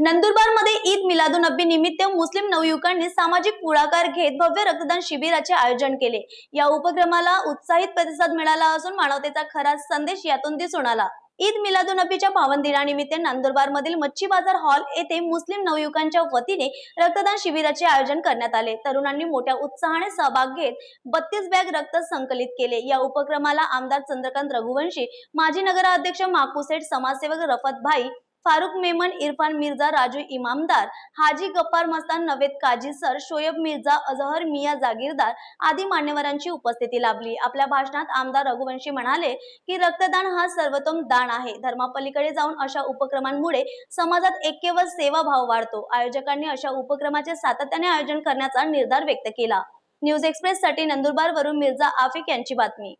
नंदुरबारमध्ये ईद मिलादुनबी निमित्त मुस्लिम नवयुवकांनी सामाजिक पुढाकार घेत भव्य रक्तदान शिबिराचे आयोजन केले. या उपक्रमाला उत्साहित प्रतिसाद मिळाला असून मानवतेचा खरा संदेश यातून दिसून आला. ईद मिलादुनबीच्या पावन दिनानिमित्त नंदुरबारमधील मच्छी बाजार हॉल येथे मुस्लिम नवयुवकांच्या वतीने रक्तदान शिबिराचे आयोजन करण्यात आले. तरुणांनी मोठ्या उत्साहाने सहभाग घेत बत्तीस बॅग रक्त संकलित केले. या उपक्रमाला आमदार चंद्रकांत रघुवंशी माजी नगराध्यक्ष माकुसेठ समाजसेवक रफत भाई फारुख मेमन इरफान मिर्झा राजू इमामदार हाजी गप्पार मस्तान नवेद काजी सर शोएब मिर्झा अजहर मिया जागीरदार आदी मान्यवरांची उपस्थिती लाभली. आपल्या भाषणात आमदार रघुवंशी म्हणाले की रक्तदान हा सर्वोत्तम दान आहे. धर्मापलीकडे जाऊन अशा उपक्रमांमुळे समाजात ऐक्य व सेवाभाव वाढतो. आयोजकांनी अशा उपक्रमाचे सातत्याने आयोजन करण्याचा निर्धार व्यक्त केला. न्यूज एक्सप्रेस साठी नंदुरबार वरून मिर्झा आफिक यांची बातमी.